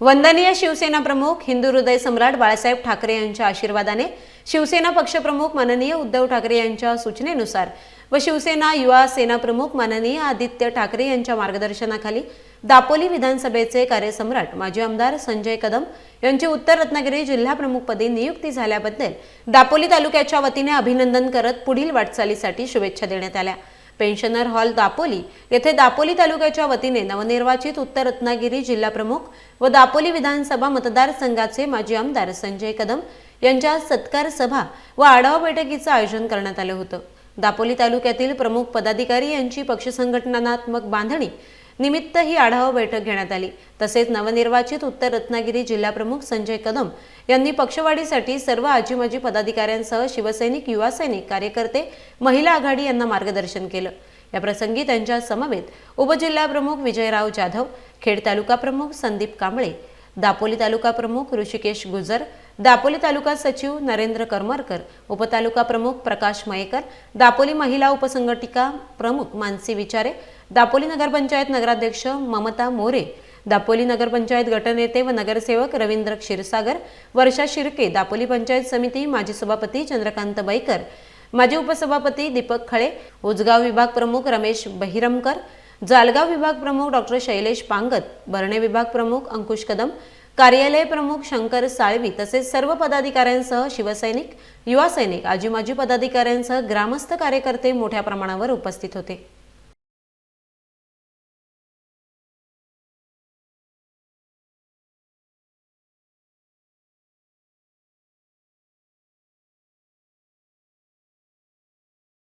वंदनीय शिवसेना प्रमुख हिंदू हृदय सम्राट बाळासाहेब ठाकरे यांच्या आशीर्वादाने शिवसेना पक्षप्रमुख माननीय उद्धव ठाकरे यांच्या सूचनेनुसार व शिवसेना युवा सेना प्रमुख माननीय आदित्य ठाकरे यांच्या मार्गदर्शनाखाली दापोली विधानसभेचे कार्यसम्राट माजी आमदार संजय कदम यांची उत्तर रत्नागिरी जिल्हा प्रमुखपदी नियुक्ती झाल्याबद्दल दापोली तालुक्याच्या वतीने अभिनंदन करत पुढील वाटचालीसाठी शुभेच्छा देण्यात आल्या. पेन्शनर हॉल दापोली येथे दापोली तालुक्याच्या वतीने नवनिर्वाचित उत्तर रत्नागिरी जिल्हा प्रमुख व दापोली विधानसभा मतदारसंघाचे माजी आमदार संजय कदम यांच्या सत्कार सभा व आढावा बैठकीचं आयोजन करण्यात आलं होतं. दापोली तालुक्यातील प्रमुख पदाधिकारी यांची पक्षसंघटनात्मक बांधणी निमित्त ही आढावा बैठक घेण्यात आली. तसेच नवनिर्वाचित उत्तर रत्नागिरी जिल्हाप्रमुख संजय कदम यांनी पक्षवाढीसाठी सर्व आजीमाजी पदाधिकाऱ्यांसह शिवसैनिक युवा सैनिक कार्यकर्ते महिला आघाडी यांना मार्गदर्शन केलं. या प्रसंगी त्यांच्या समवेत उपजिल्हाप्रमुख विजयराव जाधव खेड तालुका प्रमुख संदीप कांबळे दापोली तालुका प्रमुख ऋषिकेश गुजर दापोली तालुका सचिव नरेंद्र करमरकर उपतालुका प्रमुख प्रकाश मयेकर दापोली महिला उपसंघटिका प्रमुख मानसी विचारे दापोली नगरपंचायत नगराध्यक्ष ममता मोरे दापोली नगरपंचायत गटनेते व नगरसेवक रवींद्र क्षीरसागर वर्षा शिर्के दापोली पंचायत समिती माजी सभापती चंद्रकांत बैकर माजी उपसभापती दीपक खळे उजगाव विभाग प्रमुख रमेश बहिरमकर जालगाव विभाग प्रमुख डॉक्टर शैलेश पांगत बर्णे विभाग प्रमुख अंकुश कदम कार्यालय प्रमुख शंकर साळवी तसेच सर्व पदाधिकाऱ्यांसह शिवसैनिक युवा सैनिक आजी माजी पदाधिकाऱ्यांसह ग्रामस्थ कार्यकर्ते मोठ्या प्रमाणावर उपस्थित होते.